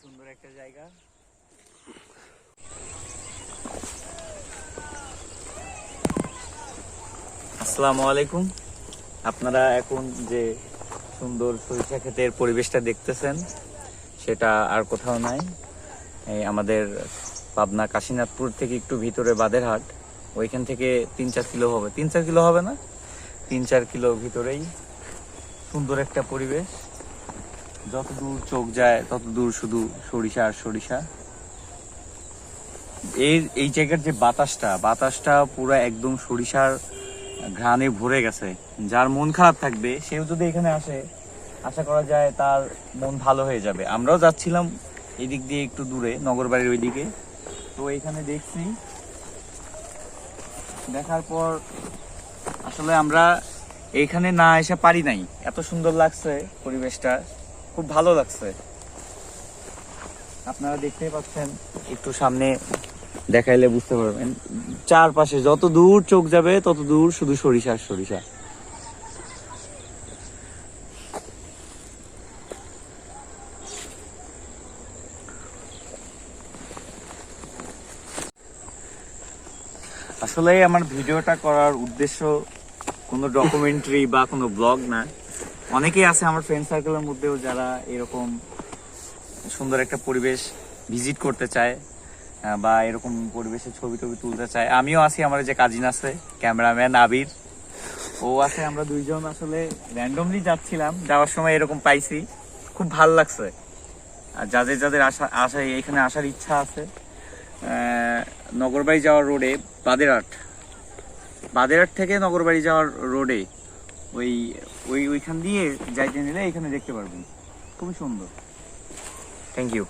সুন্দর একটা জায়গা। আসসালামু আলাইকুম। আপনারা এখন যে সুন্দর সরিষা ক্ষেতের পরিবেশটা দেখতেছেন, সেটা আর কোথাও নাই। এই আমাদের পাবনা কাশীনাথপুর থেকে একটু ভিতরে বাদেরহাট, ওইখান থেকে তিন চার কিলো হবে। তিন চার কিলো হবে না? তিন চার কিলো ভিতরেই সুন্দর একটা পরিবেশ। যত দূর চোখ যায় তত দূর শুধু সরিষা আর সরিষা। এই এই জায়গার যে বাতাসটা বাতাসটা পুরো একদম সরিষার ঘ্রাণে ভরে গেছে। যার মন খারাপ থাকবে, সেও যদি এখানে আসে, আশা করা যায় তার মন ভালো হয়ে যাবে। আমরাও যাচ্ছিলাম এদিক দিয়ে একটু দূরে নগর নগরবাড়ির ওইদিকে। তো এখানে দেখছি, দেখার পর আসলে আমরা এইখানে না এসে পারি নাই। এত সুন্দর লাগছে পরিবেশটা। খুব ভালো লাগছে। আপনারা দেখতেই পাচ্ছেন একটু সামনে দেখাইলে বুঝতে পারবেন। চারপাশে যত দূর চোখ যাবে তত দূর শুধু সরিষা আর সরিষা। আসলে আমার ভিডিওটা করার উদ্দেশ্য কোনো ডকুমেন্টারি বা কোনো ব্লগ না। অনেকেই আছে আমার ফ্রেন্ড সার্কেলের মধ্যেও যারা এরকম সুন্দর একটা পরিবেশ ভিজিট করতে চায় বা এরকম পরিবেশে ছবি টবি তুলতে চায়। আমিও আছি আমার যে কাজিন আছে, ক্যামেরাম্যান আবির। ও আছে, আমরা দুইজন আসলে র্যান্ডমলি যাচ্ছিলাম, যাওয়ার সময় এরকম পাইছি। খুব ভালো লাগছে। আর যাদের যাদের আসা আসা, এখানে আসার ইচ্ছা আছে নগরবাড়ি যাওয়ার রোডে বাদেরহাট। বাদেরহাট থেকে নগরবাড়ি যাওয়ার রোডে ওই ওই ওইখান দিয়ে যাইতে নিলে এখানে দেখতে পারবেন খুবই সুন্দর। Thank you